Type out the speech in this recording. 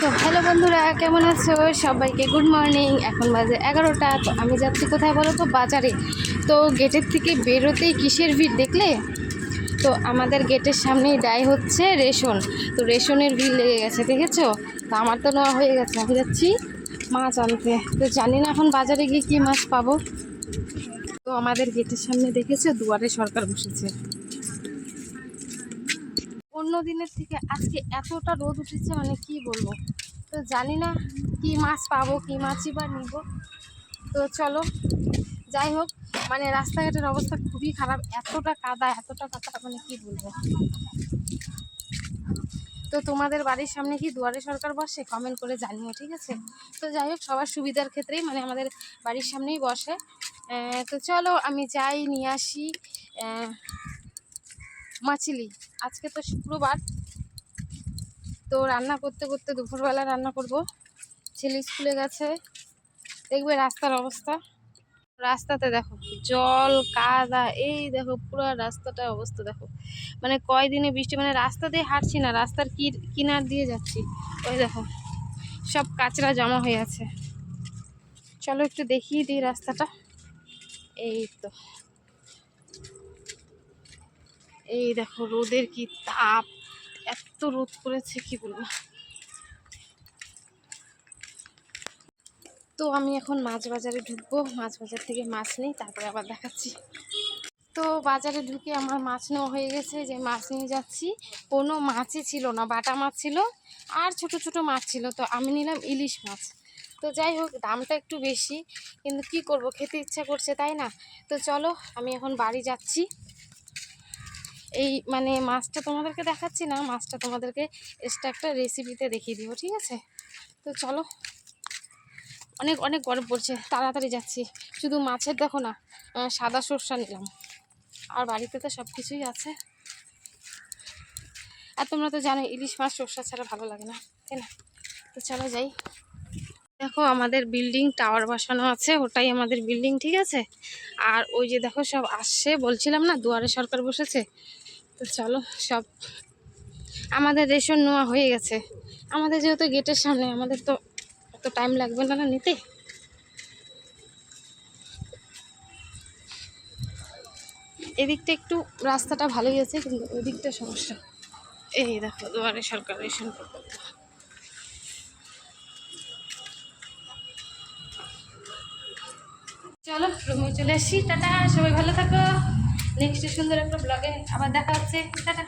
তো হ্যালো বন্ধুরা, কেমন আছো? সবাইকে গুড মর্নিং এখন বাজে এগারোটা, তো আমি যাচ্ছি কোথায় বলো তো? বাজারে। তো গেটের থেকে বেরোতেই কিসের ভিড় দেখলে? তো আমাদের গেটের সামনেই দায় হচ্ছে রেশন। তো রেশনের ভিড় লেগে গেছে, দেখেছ? তো আমার তো নেওয়া হয়ে গেছে। আমি যাচ্ছি মাছ আনতে। তো জানি না এখন বাজারে গিয়ে কী মাছ পাবো। তো আমাদের গেটের সামনে দেখেছ? দুয়ারে সরকার বসেছে। অন্য দিনের থেকে আজকে এতটা রোদ উঠেছে মানে কি বলব? তো জানি না কি মাছ পাবো, কি মাছই বা নিব। তো চলো, যাই হোক মানে রাস্তাঘাটের অবস্থা খুবই খারাপ, এতটা কাদা এতটা কাদা মানে কি বলব? তো তোমাদের বাড়ির সামনে কি দুয়ারে সরকার বসে? কমেন্ট করে জানিও, ঠিক আছে? তো যাই হোক, সবার সুবিধার ক্ষেত্রেই মানে আমাদের বাড়ির সামনেই বসে। তো চলো, আমি যাই, নিয়ে আসি মাছিলি। আজকে তো শুক্রবার। তো রান্না করতে করতে দুপুরবেলা রান্না করব। ছেলে স্কুলে গেছে। দেখবে রাস্তার অবস্থা। রাস্তাতে দেখো জল, কাদা, এই দেখো পুরো রাস্তাটার অবস্থা দেখো। মানে কয়দিনে বৃষ্টি মানে রাস্তা দিয়ে হাঁটছি না, রাস্তার কি কিনার দিয়ে যাচ্ছি। ওই দেখো সব কাচরা জমা হয়ে আছে। চলো একটু দেখিয়ে দিই রাস্তাটা। এই তো। এই দেখো রোদের কি তাপ, এত রোদ করেছে কি বলব? তো আমি এখন মাছ বাজারে ঢুকবো, মাছ বাজার থেকে মাছ নেই, তারপরে আবার দেখাচ্ছি। তো বাজারে ঢুকে আমার মাছ নেওয়া হয়ে গেছে, যে মাছ নিয়ে যাচ্ছি। কোনো মাছই ছিল না, বাটা মাছ ছিল আর ছোট ছোট মাছ ছিল, তো আমি নিলাম ইলিশ মাছ। তো যাই হোক, দামটা একটু বেশি, কিন্তু কি করব, খেতে ইচ্ছা করছে, তাই না? তো চলো, আমি এখন বাড়ি যাচ্ছি। এই মানে মাছটা তোমাদেরকে দেখাচ্ছি না, মাছটা তোমাদেরকে এক্সট্রা একটা রেসিপিতে দেখিয়ে দিব, ঠিক আছে? তো চলো। অনেক অনেক গরম পড়ছে, তাড়াতাড়ি যাচ্ছি। শুধু মাছের দেখো না সাদা সর্ষা নিলাম। আর বাড়িতে তো সব কিছুই আছে। আর তোমরা তো জানো ইলিশ মাছ সর্ষা ছাড়া ভালো লাগে না, তাই না? তো চলো যাই। দেখো আমাদের বিল্ডিং টাওয়ার বসানো আছে, ওটাই আমাদের বিল্ডিং, ঠিক আছে? আর ওই যে দেখো সব আসছে, বলছিলাম না, দুয়ারে সরকার বসেছে। তো চলো, সব আমাদের রেশন নেওয়া হয়ে গেছে। আমাদের যেহেতু গেটের সামনে, আমাদের তো এত টাইম লাগবে না না নিতে? এদিকটা একটু রাস্তাটা ভালোই আছে, কিন্তু ওই দিকটা সমস্যা। এই দেখো, দুয়ারে সরকার রেশন প্রকল্প চলো রুমে চলে আসি। টাটা, সবাই ভালো থাকো। নেক্সট সুন্দর একটা ব্লগে আবার দেখা হচ্ছে। টাটা।